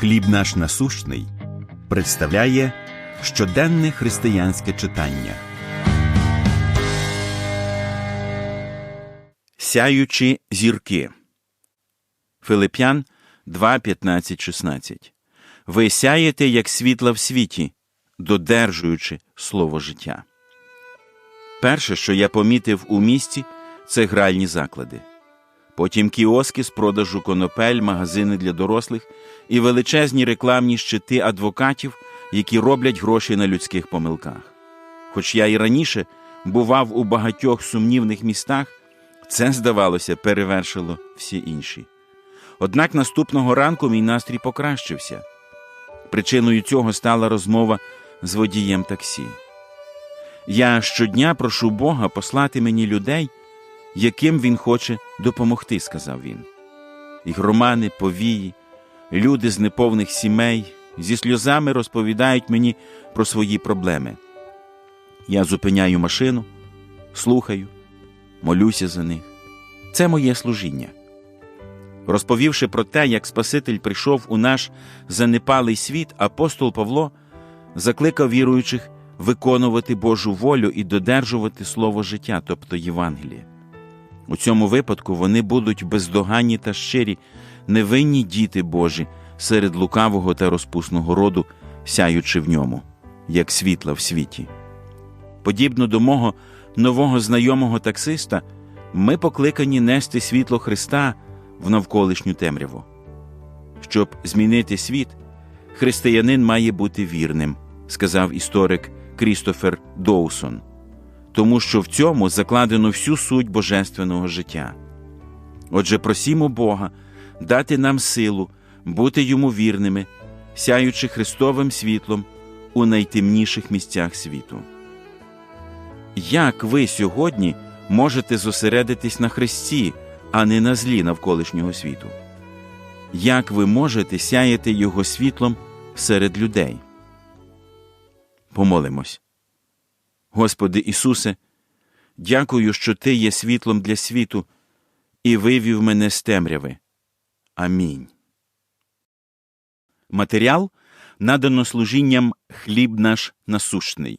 Хліб наш насущний представляє щоденне християнське читання. Сяючі зірки. Филип'ян 2, 15, 16. Ви сяєте, як світла в світі, додержуючи слово життя. Перше, що я помітив у місті, це гральні заклади. Потім кіоски з продажу конопель, магазини для дорослих і величезні рекламні щити адвокатів, які роблять гроші на людських помилках. Хоч я і раніше бував у багатьох сумнівних містах, це, здавалося, перевершило всі інші. Однак наступного ранку мій настрій покращився. Причиною цього стала розмова з водієм таксі. Я щодня прошу Бога послати мені людей, яким він хоче допомогти, сказав він. І громани, повії, люди з неповних сімей зі сльозами розповідають мені про свої проблеми. Я зупиняю машину, слухаю, молюся за них. Це моє служіння. Розповівши про те, як Спаситель прийшов у наш занепалий світ, апостол Павло закликав віруючих виконувати Божу волю і додержувати слово життя, тобто Євангеліє. У цьому випадку вони будуть бездоганні та щирі, невинні діти Божі серед лукавого та розпусного роду, сяючи в ньому, як світла в світі. Подібно до мого нового знайомого таксиста, ми покликані нести світло Христа в навколишню темряву. Щоб змінити світ, християнин має бути вірним, сказав історик Крістофер Доусон, тому що в цьому закладено всю суть божественного життя. Отже, просімо Бога дати нам силу бути йому вірними, сяючи Христовим світлом у найтемніших місцях світу. Як ви сьогодні можете зосередитись на Христі, а не на злі навколишнього світу? Як ви можете сяяти Його світлом серед людей? Помолимось. Господи Ісусе, дякую, що Ти є світлом для світу і вивів мене з темряви. Амінь. Матеріал надано служінням хліб наш насущний.